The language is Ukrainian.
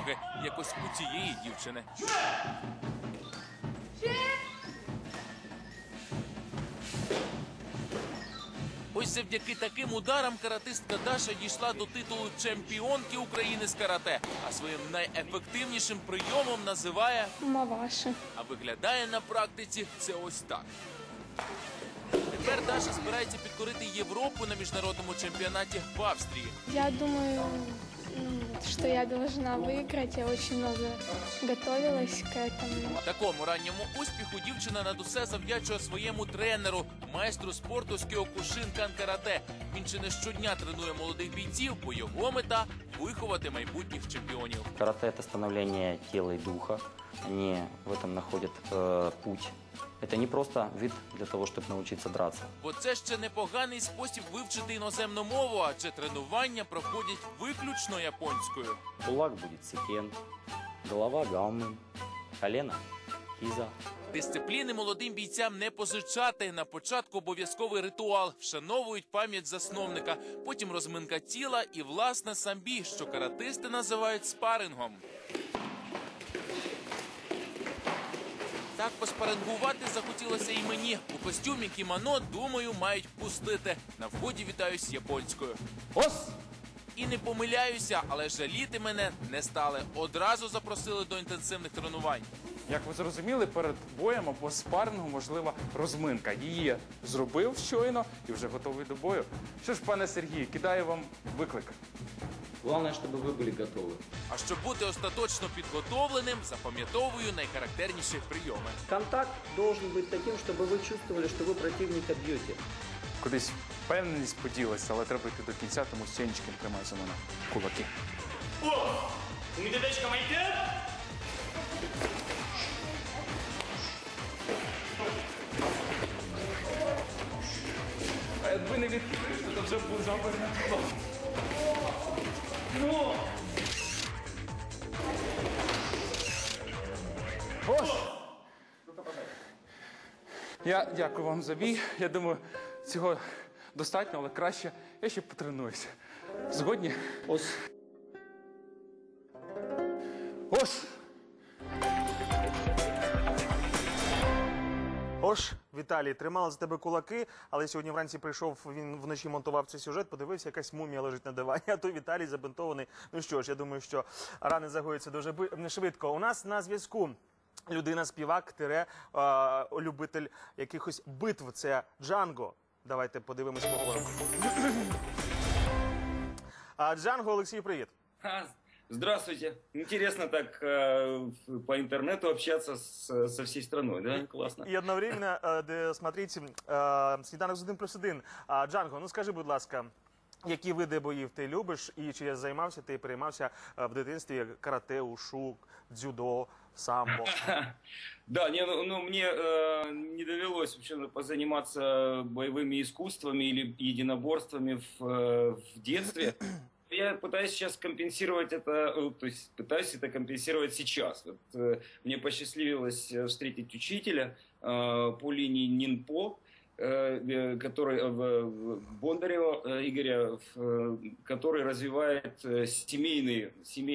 ноги, якось у цієї дівчини. Ось завдяки таким ударам каратистка Даша дійшла до титулу чемпіонки України з карате, а своїм найефективнішим прийомом називає, Маваши. а виглядає на практиці це ось так. Тепер Даша збирається підкорити Європу на міжнародному чемпіонаті в Австрії. Я думаю, что я должна выиграть. Я очень много готовилась к этому. Такому ранньому успіху дівчина над усе завдячує своєму тренеру, майстру спорту з Кіокушин Канкарате. Він чи не щодня тренує молодих бійців, бо його мета виховати майбутніх чемпіонів. Карате – это становление тела и духа. Они в этом находят э, путь. Это не просто вид для того, чтобы научиться драться. Бо це ще непоганий спосіб вивчити іноземну мову, адже тренування проходять виключно японською. Кулак будет секен, голова гаммен, колено – хиза. Дисципліни молодим бійцям не позичати. На початку обов'язковий ритуал вшановують пам'ять засновника, потім розминка тіла і власне самбі, що каратисти називають спарингом. Так поспарингувати захотілося і мені. У костюмі кімоно, думаю, мають пустити. На вході вітаюсь японською. Ос! І не помиляюся, але жаліти мене не стали. Одразу запросили до інтенсивних тренувань. Як ви зрозуміли, перед боєм або спарингу можлива розминка. Її зробив щойно і вже готовий до бою. Що ж, пане Сергію, кидаю вам виклик. Главное, чтобы вы были готовы. А щоб бути остаточно підготовленим, запам'ятовую найхарактерніші прийоми. Контакт должен быть таким, чтобы вы чувствовали, что вы противника бьете. Кудись впевненість поділася, але треба йти до кінця, тому Сенечкин тримає за мене кулаки. А якби не відкрив, то вже був запис на кулак. Ну! Ось! Я дякую вам за бій. Я думаю, цього достатньо, але краще я ще потренуюся. Згодні? Ос. Ось! Ош, Віталій, тримали за тебе кулаки, але сьогодні вранці прийшов, він вночі монтував цей сюжет, подивився, якась мумія лежить на дивані, а то Віталій забинтований. Ну що ж, я думаю, що рани загоються дуже швидко. У нас на зв'язку людина, співак, тире, е, любитель якихось битв. Це Джанго. Давайте подивимось поговоримо. Джанго, Олексій, привіт. А, Здравствуйте. Интересно так э, в- по интернету общаться с- со всей страной, да? Классно. І одновременно е, де, смотрите, е, сніданок з один плюс один. А, Джанго, ну скажи, будь ласка, які види боїв ти любиш і чи займався ти переймався е, в дитинстві карате, ушу, дзюдо, самбо? Да, не, ну, ну, мне э, не довелось вообще позаниматься боевыми искусствами или единоборствами в, э, в детстве. Я пытаюсь сейчас компенсировать это, э, то есть пытаюсь это компенсировать сейчас. Вот, э, мне посчастливилось э, встретить учителя по линии Нинпо, который в- Бондарева Игоря, который развивает семейные, семейные